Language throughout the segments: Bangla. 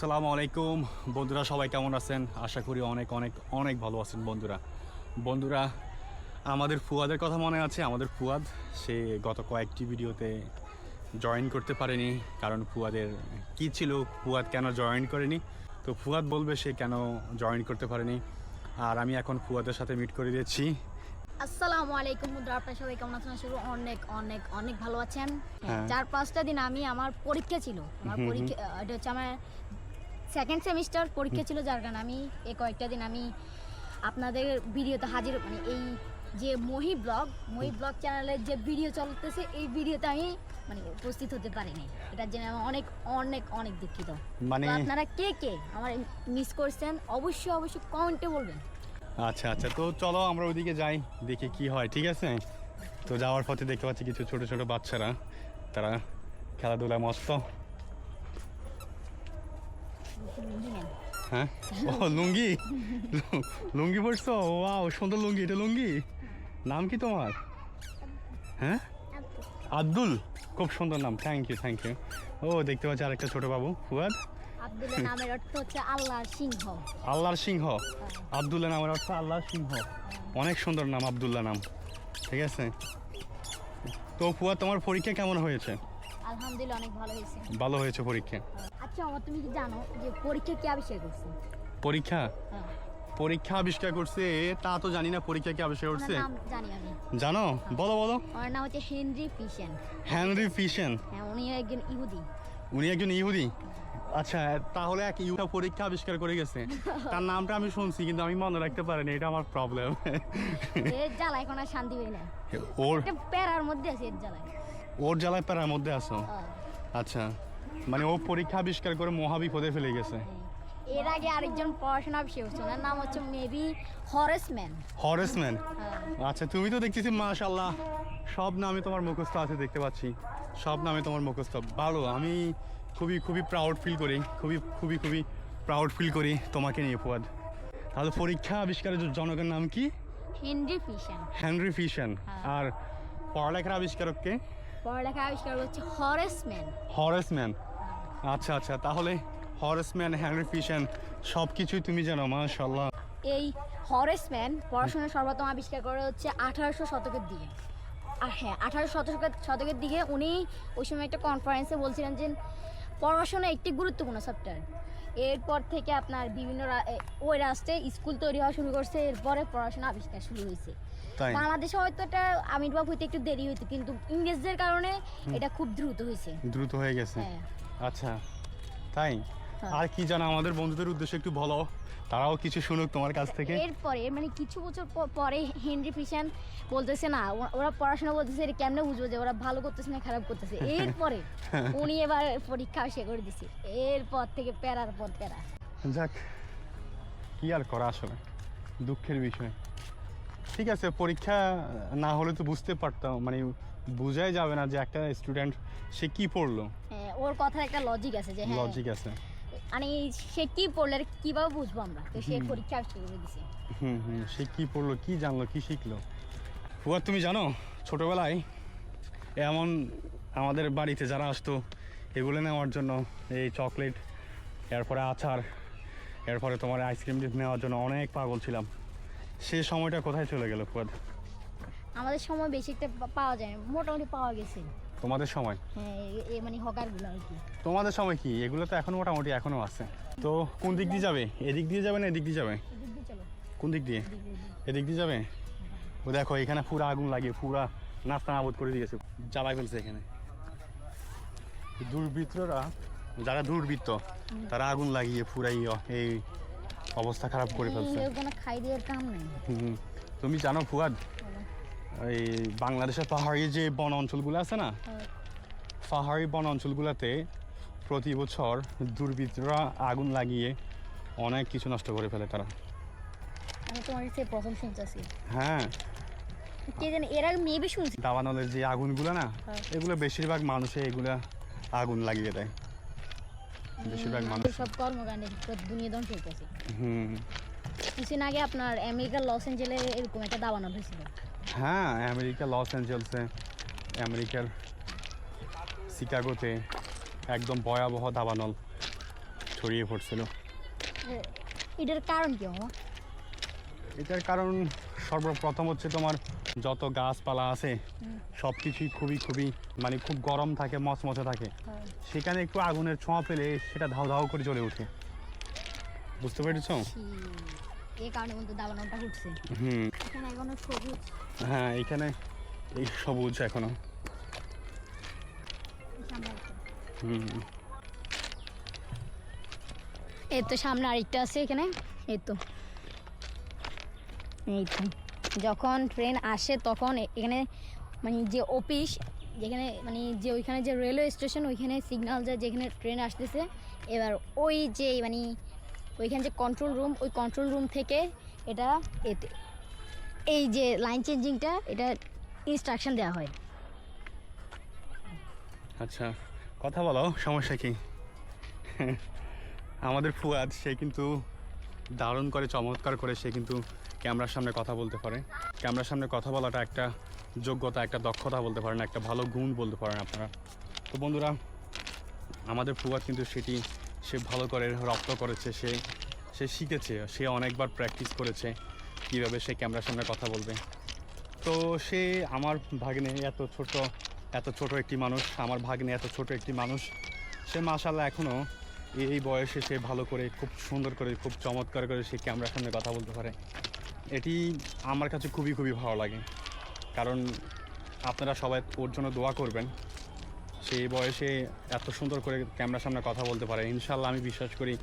আসসালামু আলাইকুম। বন্ধুরা সবাই কেমন আছেন? আশা করি অনেক অনেক অনেক ভালো আছেন বন্ধুরা। বন্ধুরা আমাদের ফুয়াদের কথা মনে আছে? আমাদের ফুয়াদ সে গত কয়েকটি ভিডিওতে জয়েন করতে পারেনি কারণ ফুয়াদের কি ছিল? ফুয়াদ কেন জয়েন করেনি? তো ফুয়াদ বলবে সে কেন জয়েন করতে পারেনি। আর আমি এখন ফুয়াদের সাথে মিট করে দিচ্ছি আসসালামু আলাইকুম বন্ধুরা আপনারা সবাই কেমন আছেন? শুরু অনেক অনেক অনেক ভালো আছেন। হ্যাঁ। চার পাঁচটা দিন আমি আমার পরীক্ষা ছিল। আমার। পরীক্ষা এটা হচ্ছে আমার সেকেন্ড সেমিস্টার পরীক্ষা ছিল যার কারণে আমি এই কয়েকটা দিন আমি আপনাদের ভিডিওতে হাজির মানে এই যে মহি ব্লগ মহি ব্লগ চ্যানেলের যে ভিডিও চলতেছে এই ভিডিওতে আমি মানে উপস্থিত হতে পারিনি। এটার জন্য আমি অনেক অনেক অনেক দুঃখিত। মানে আপনারা কে কে আমার মিস করছেন অবশ্যই অবশ্যই কমেন্টে বলবেন। আচ্ছা আচ্ছা তো চলো আমরা ওইদিকে যাই দেখি কি হয় ঠিক আছে? তো যাওয়ার পথে দেখতে পাচ্ছি কিছু ছোট ছোট বাচ্চারা তারা খেলাধুলায় মস্ত। হ্যাঁ? ও লুঙ্গি? লুঙ্গি পড়ছো ওয়াও সুন্দর লুঙ্গি এটা লুঙ্গি? নাম কি তোমার? হ্যাঁ? আব্দুল। খুব সুন্দর নাম থ্যাংক ইউ থ্যাংক ইউ ও দেখতে পাচ্ছি আরেকটা ছোট বাবু ফুয়াদ। আব্দুলের নামের অর্থ হচ্ছে আল্লাহর সিংহ। আল্লাহর সিংহ। আবদুল্লাহ নামের অর্থ আল্লাহর সিংহ। অনেক সুন্দর নাম আবদুল্লাহ নাম। ঠিক আছে? তো ফুয়া তোমার পরীক্ষা কেমন হয়েছে? আলহামদুলিল্লাহ অনেক ভালো হয়েছে। ভালো হয়েছে পরীক্ষা। আচ্ছা আমার তুমি কি জানো যে পরীক্ষা কে আবিষ্কার করছে? পরীক্ষা? হ্যাঁ। পরীক্ষা আবিষ্কার করছে তা তো জানি না পরীক্ষা কি আবিষ্কার করছে। জানি আমি। জানো? বলো বলো। ওনার নাম হচ্ছে হেনরি ফিশেন। হেনরি ফিশেন? হ্যাঁ উনি একজন ইহুদি। উনি একজন ইহুদি? আচ্ছা তাহলে এক ইহুদা পরীক্ষা আবিষ্কার করে গেছে। তার নামটা আমি শুনছি কিন্তু আমি মনে রাখতে পারিনি এটা আমার প্রবলেম এর জ্বালা এখন আর শান্তি পাই না। ওর প্যারার মধ্যে আছে এর জ্বালায়। ওর জ্বালায় প্যারার মধ্যে আছো? হ্যাঁ। আচ্ছা। মানে ও পরীক্ষা আবিষ্কার করে মহাবিপদে ফেলে গেছে। এর আগে আরেকজন পড়াশোনা আবিষ্কার করছে ওনার নাম হচ্ছে মেবি হরেসম্যান। হরেসম্যান? হ্যাঁ। আচ্ছা তুমি তো দেখতেছি মাশাল্লাহ সব নামে তোমার মুখস্থ আছে দেখতে পাচ্ছি। সব নামে তোমার মুখস্থ। ভালো আমি খুবই খুবই প্রাউড ফিল করি। খুবই খুবই খুবই প্রাউড ফিল করি তোমাকে নিয়ে ফুয়াদ। তাহলে পরীক্ষা আবিষ্কারের জনকের নাম কি? হেনরি ফিশেন হেনরি ফিশন হ্যাঁ। আর পড়ালেখার আবিষ্কারককে পড়ালেখা আবিষ্কার হচ্ছে হরেসম্যান হরেসম্যান আচ্ছা আচ্ছা তাহলে হরেসম্যান হেনরি ফিশন সব কিছুই তুমি জানো মাশাল্লাহ এই হরেসম্যান পড়াশোনা সর্বপ্রথম আবিষ্কার করা হচ্ছে আঠারোশো শতকের দিকে। আর হ্যাঁ আঠারোশো শতকের শতকের দিকে উনি ওই সময় একটা কনফারেন্সে বলছিলেন যে পড়াশোনা একটি গুরুত্বপূর্ণ সফটওয়্যার এরপর থেকে আপনার বিভিন্ন ওই রাষ্ট্রে স্কুল তৈরি হওয়া শুরু করছে এরপরে পড়াশোনা আবিষ্কার শুরু হয়েছে। তাই? বাংলাদেশে হয়তো এটা আবির্ভাব হইতে একটু দেরি হইতো কিন্তু ইংরেজদের কারণে এটা খুব দ্রুত হয়েছে। দ্রুত হয়ে গেছে? হ্যাঁ। আচ্ছা তাই? হ্যাঁ। আর কি জানো আমাদের বন্ধুদের উদ্দেশ্যে একটু বলো। তারাও কিছু শুনুক তোমার কাছ থেকে। এরপরে মানে কিছু বছর পরে হেনরি ফিশান বলতেছে না ওরা পড়াশোনা বলতেছে এটা কেমনে বুঝব যে ওরা ভালো করতেছে না খারাপ করতেছে। এরপরে উনি এবার পরীক্ষা সে করে দিছে। এরপর থেকে প্যারার পর প্যারা। যাক কি আর করা আসলে দুঃখের বিষয়। ঠিক আছে পরীক্ষা না হলে তো বুঝতে পারতাম। মানে বোঝাই যাবে না যে একটা স্টুডেন্ট সে কি পড়ল। হ্যাঁ, ওর কথার একটা লজিক আছে যে হ্যাঁ লজিক আছে। মানে সে কি পড়লে আর কীভাবে বুঝব আমরা? তো সে পরীক্ষা সে করে দিছে। হুম হুম সে কি পড়ল কি জানলো কি শিখলো? ফুয়ার তুমি জানো ছোটবেলায় এমন আমাদের বাড়িতে যারা আসতো এগুলো নেওয়ার জন্য এই চকলেট এরপরে আচার এরপরে তোমার আইসক্রিম নেওয়ার জন্য অনেক পাগল ছিলাম। সে সময়টা কোথায় চলে গেল ফুয়াদ? আমাদের সময় বেশি একটা পাওয়া যায় না। মোটামুটি পাওয়া গেছে। তোমাদের সময়? হ্যাঁ এ- এ মানে হকারগুলো আর কি। তোমাদের সময় কি? এগুলো তো এখন মোটামুটি এখনও আছে। তো কোন দিক দিয়ে যাবে? এদিক দিয়ে যাবে না এদিক দিয়ে যাবে? এদিক দিয়ে চলো। কোন দিক দিয়ে? এদিক দিয়ে, এদিক এদিক দিয়ে যাবে? ও দেখো এখানে পুরো আগুন লাগিয়ে পুরা নাস্তা নাবুদ করে দিয়েছে। জ্বালাই ফেলছে এখানে। দুর্বৃত্তরা যারা দুর্বৃত্ত তারা আগুন লাগিয়ে পুরাই এই অবস্থা খারাপ করে ফেলছে। খাই দিয়ে কাম নেই। তুমি জানো ফুয়াদ? এই বাংলাদেশের পাহাড়ি যে বন অঞ্চলগুলো আছে না। পাহাড়ি বন অঞ্চলগুলোতে প্রতি বছর দুর্বৃত্তরা আগুন লাগিয়ে অনেক কিছু নষ্ট করে ফেলে তারা। আমি তোমার কাছে প্রথম শুনতেছি। হ্যাঁ। কে জানে এর আগে মেবি শুনছি। দাবানলের যে আগুনগুলো না। এগুলো বেশিরভাগ মানুষে এগুলা আগুন লাগিয়ে দেয়। বেশিরভাগ মানুষ। সব কর্মকাণ্ডে দুনিয়া ধ্বংস হুম কিছুদিন আগে আপনার আমেরিকার লস এরকম একটা দাবানো হয়েছিল। হ্যাঁ আমেরিকা লস অ্যাঞ্জেলসে আমেরিকার শিকাগোতে একদম ভয়াবহ দাবানল ছড়িয়ে পড়ছিল। এটার কারণ কি এটার কারণ সর্বপ্রথম হচ্ছে তোমার যত গাছপালা আছে। সব কিছুই খুবই খুবই মানে খুব গরম থাকে মচমচে থাকে। সেখানে একটু আগুনের ছোঁয়া পেলে সেটা ধাউ ধাউ করে জ্বলে ওঠে। বুঝতে পেরেছ? এই কারণে কিন্তু দাবানলটা উঠছে হুম। এখানে এখনও সবুজ। হ্যাঁ এখানে এই সবুজ এখনও। হুম। এই তো সামনে আরেকটা আছে এখানে। এই তো। এই তো। যখন ট্রেন আসে তখন এখানে মানে যে অফিস যেখানে মানে যে ওইখানে যে রেলওয়ে স্টেশন ওইখানে সিগনাল যায় যেখানে ট্রেন আসতেছে। এবার ওই যে মানে ওইখানে যে কন্ট্রোল রুম ওই কন্ট্রোল রুম থেকে এটা এতে, এই যে লাইন চেঞ্জিংটা এটা ইনস্ট্রাকশন দেওয়া হয়। আচ্ছা কথা বলো, সমস্যা কি? আমাদের ফুয়াদ, সে কিন্তু দারুণ করে, চমৎকার করে, সে কিন্তু ক্যামেরার সামনে কথা বলতে পারে। ক্যামেরার সামনে কথা বলাটা একটা যোগ্যতা, একটা দক্ষতা বলতে পারেন, একটা ভালো গুণ বলতে পারেন আপনারা। তো বন্ধুরা, আমাদের ফুয়াদ কিন্তু সেটি সে ভালো করে রপ্ত করেছে, সে সে শিখেছে, সে অনেকবার প্র্যাকটিস করেছে, কীভাবে সে ক্যামেরার সামনে কথা বলবে। তো সে আমার ভাগ্নে এত ছোট এত ছোট একটি মানুষ, আমার ভাগ্নে এত ছোট একটি মানুষ, সে মাশাল্লাহ এখনও এই বয়সে সে ভালো করে, খুব সুন্দর করে, খুব চমৎকার করে সে ক্যামেরার সামনে কথা বলতে পারে। এটি আমার কাছে খুবই খুবই ভালো লাগে। কারণ আপনারা সবাই ওর জন্য দোয়া করবেন। সেই বয়সে এত সুন্দর করে ক্যামেরার সামনে কথা বলতে পারে। ইনশাল্লাহ আমি বিশ্বাস করি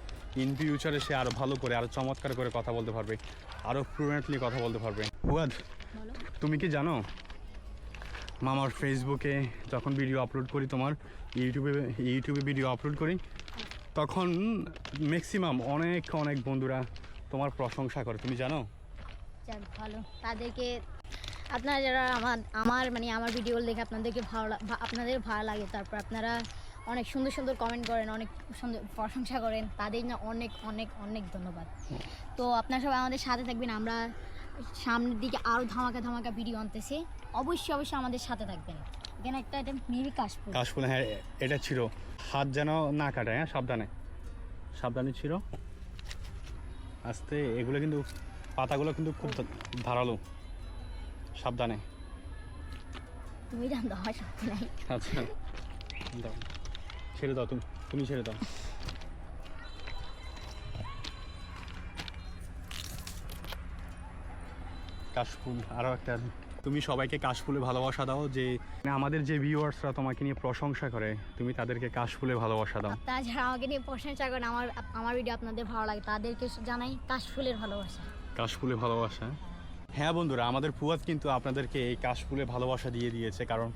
ইন ফিউচারে সে আরও ভালো করে আরও চমৎকার করে কথা বলতে পারবে আরও ফ্লুয়েন্টলি কথা বলতে পারবে। বলো তুমি কি জানো? মামার ফেসবুকে যখন ভিডিও আপলোড করি তোমার, ইউটিউবে ইউটিউবে ভিডিও আপলোড করি, তখন ম্যাক্সিমাম অনেক অনেক বন্ধুরা তোমার প্রশংসা করে। তুমি জানো? ভালো। তাদেরকে আপনারা যারা আমার আমার মানে আমার ভিডিও দেখে আপনাদেরকে ভালো আপনাদের ভালো লাগে, তারপর আপনারা অনেক সুন্দর সুন্দর কমেন্ট করেন, অনেক সুন্দর প্রশংসা করেন, তাদের না অনেক অনেক অনেক ধন্যবাদ। তো আপনারা সবাই আমাদের সাথে থাকবেন, আমরা সামনের দিকে আরও ধামাকা ধামাকা ভিডিও আনতেছি। অবশ্যই অবশ্যই আমাদের সাথে থাকবেন। এখানে একটা এটা মিনি কাশফুল। কাশফুল হ্যাঁ এটা ছিল। হাত যেন না কাটায় হ্যাঁ সাবধানে। সাবধানে ছিল। আস্তে, এগুলো কিন্তু পাতাগুলো কিন্তু খুব ধারালো। সাবধানে। তুমি আমার সাথে নাই। আচ্ছা দাও। ছেড়ে দাও তুমি তুমি ছেড়ে দাও। কাশফুল আরও একটা। তুমি সবাইকে কাশফুলে ভালোবাসা দাও যে মানে আমাদের যে ভিউয়ার্সরা তোমাকে নিয়ে প্রশংসা করে তুমি তাদেরকে কাশফুলে ভালোবাসা দাও। যারা আমাকে নিয়ে প্রশংসা করেন আমার আমার ভিডিও আপনাদের ভালো লাগে তাদেরকে জানাই কাশফুলের ভালোবাসা। কাশফুলে ভালোবাসা। হ্যাঁ বন্ধুরা আমাদের ফুয়াদ কিন্তু আপনাদেরকে এই কাশফুলে ভালোবাসা দিয়ে দিয়েছে কারণ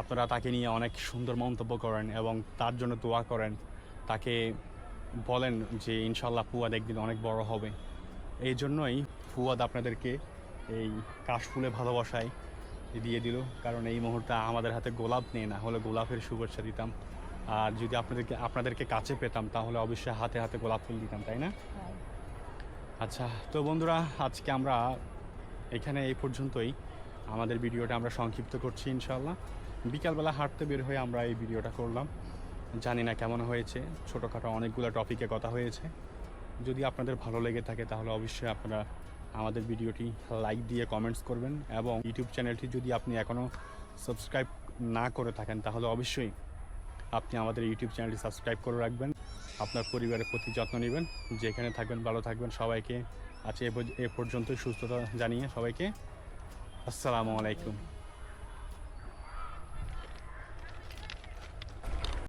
আপনারা তাকে নিয়ে অনেক সুন্দর মন্তব্য করেন এবং তার জন্য দোয়া করেন। তাকে বলেন যে ইনশাল্লাহ ফুয়াদ একদিন অনেক বড় হবে। এই জন্যই ফুয়াদ আপনাদেরকে এই কাশফুলে ভালোবাসায় দিয়ে দিল কারণ এই মুহূর্তে আমাদের হাতে গোলাপ নেই না হলে গোলাপের শুভেচ্ছা দিতাম। আর যদি আপনাদেরকে আপনাদেরকে কাছে পেতাম তাহলে অবশ্যই হাতে হাতে গোলাপ ফুল দিতাম তাই না? আচ্ছা তো বন্ধুরা আজকে আমরা এখানে এই পর্যন্তই। আমাদের ভিডিওটা আমরা সংক্ষিপ্ত করছি ইনশাল্লাহ বিকালবেলা হাঁটতে বের হয়ে আমরা এই ভিডিওটা করলাম। জানি না কেমন হয়েছে, ছোটোখাটো অনেকগুলো টপিকে কথা হয়েছে। যদি আপনাদের ভালো লেগে থাকে তাহলে অবশ্যই আপনারা আমাদের ভিডিওটি লাইক দিয়ে কমেন্টস করবেন এবং ইউটিউব চ্যানেলটি যদি আপনি এখনও সাবস্ক্রাইব না করে থাকেন তাহলে অবশ্যই আপনি আমাদের ইউটিউব চ্যানেলটি সাবস্ক্রাইব করে রাখবেন। আপনার পরিবারের প্রতি যত্ন নেবেন। যেখানে থাকবেন ভালো থাকবেন সবাইকে। আজ এ পর্যন্তই সুস্থতা জানিয়ে সবাইকে আসসালামু আলাইকুম।